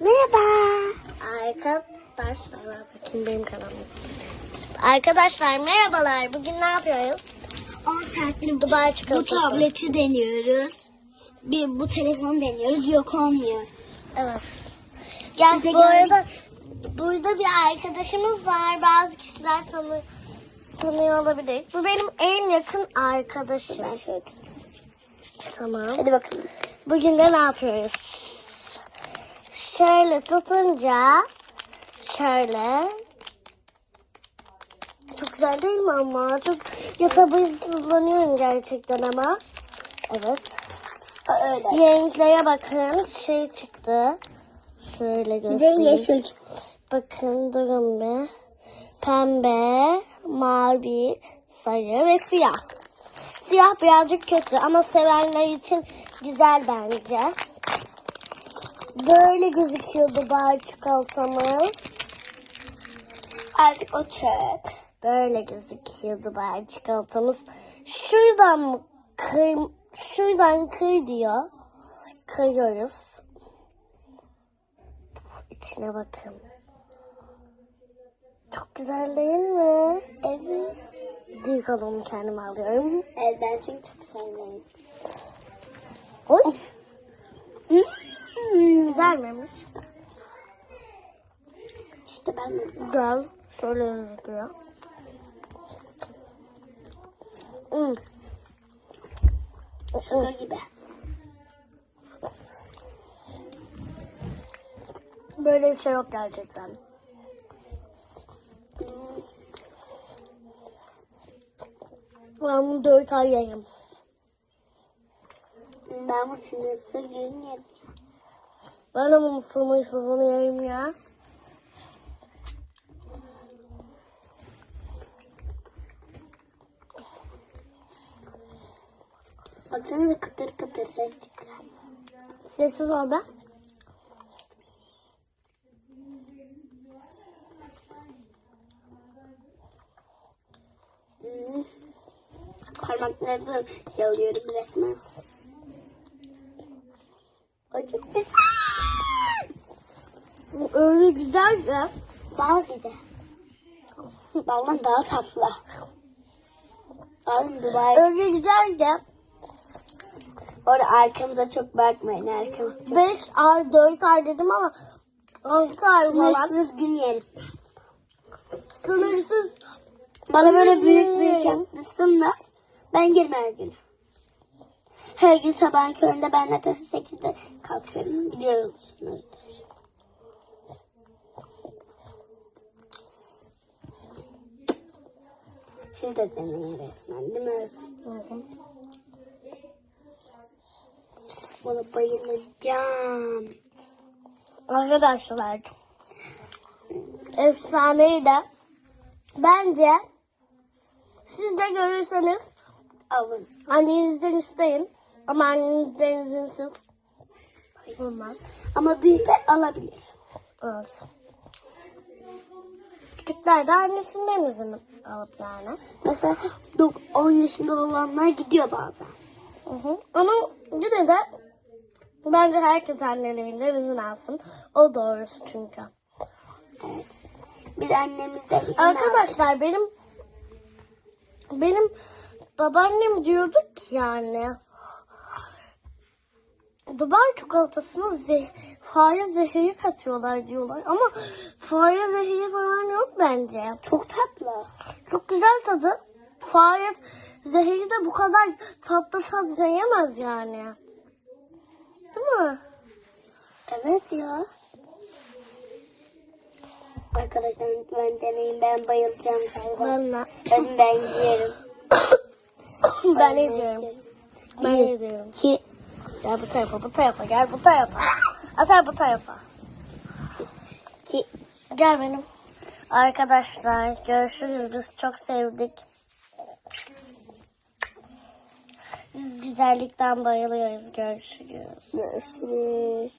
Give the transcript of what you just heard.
Merhaba. Arkadaşlar bakayım benim kanalım. Arkadaşlar merhabalar. Bugün ne yapıyoruz? 10 saattir Dubai bu çikolatası. tableti deniyoruz. Bir bu telefonu deniyoruz. Yok olmuyor. Evet. Gel Bir de bu gel- arada burada bir arkadaşımız var. Bazı kişiler tanı, tanıyor olabilir. Bu benim en yakın arkadaşım. Ben şöyle tutayım. Tamam. Hadi bakalım. Bugün de ne yapıyoruz? Şöyle tutunca şöyle çok güzel değil mi ama? Çok ya sabırsızlanıyorum gerçekten ama. Evet. Öyle. Renklere bakın. Şey çıktı. Şöyle Bir de göstereyim. yeşil. Bakın durun bir. Pembe, mavi, sarı ve siyah. Siyah birazcık kötü ama sevenler için güzel bence. Böyle gözüküyordu bar çikolatamız. Artık o çöp. Böyle gözüküyordu bar çikolatamız. Şuradan mı kır, şuradan kır diyor. Kırıyoruz. İçine bakın. Çok güzel değil mi? Evet. Büyük olanı kendime alıyorum. Evet ben çünkü çok sevmiyorum. Oy. Miymiş? İşte ben Güzel. Şöyle gözüküyor. Hmm. şaka gibi. Böyle bir şey yok gerçekten. Ben bunu dört ay yerim. Ben bu sınırsız gün yedim. Ben de bunun sınırsızını yerim ya. Baksanıza kıtır kıtır ses çıkıyor. Sessiz ol be. Hmm. Parmaklarımı yalıyorum resmen. O çok güzel. Öyle güzel ki. Bal gibi. Baldan daha tatlı. Alın Dubai. Öyle güzel ki. Orada arkamıza çok bakmayın. Arkamız çok 5 ay 4 ay dedim ama 6 ay falan. sınırsız gün yerim. Sınırsız. Bana böyle büyük büyük yapmışsınlar. Ben yerim her gün. Her gün sabahın köründe ben zaten 8'de kalkıyorum. Biliyorsunuz. Siz de deneyin resmen değil mi Özlem? Buna bayılacağım. Arkadaşlar. Efsaneydi. Bence siz de görürseniz Alın. annenizden isteyin. Ama annenizden izinsiz olmaz. Ama büyükler alabilir. Evet. Küçükler de annesinden izin alıp yani. Mesela 10 yaşında olanlar gidiyor bazen. Hı hı. Ama yine de bence herkes annelerinden izin alsın. O doğrusu çünkü. Evet. Biz annemizden izin aldık. Arkadaşlar benim benim babaannem diyordu ki yani Dubai çikolatasına zeh fare zehri katıyorlar diyorlar ama fare zehri falan yok bence. Çok tatlı. Çok güzel tadı. Fare zehri de bu kadar tatlı tat yemez yani. Değil mi? Evet ya. Arkadaşlar lütfen deneyin. Ben bayılacağım galiba. Ben de. Ben, ben yerim. ben ediyorum. Ben ediyorum. iki, Gel bu tarafa, bu tarafa, gel bu tarafa. Asel bu tarafa. iki. Gel benim. Arkadaşlar görüşürüz. Biz çok sevdik. Biz güzellikten bayılıyoruz. Görüşürüz. Görüşürüz.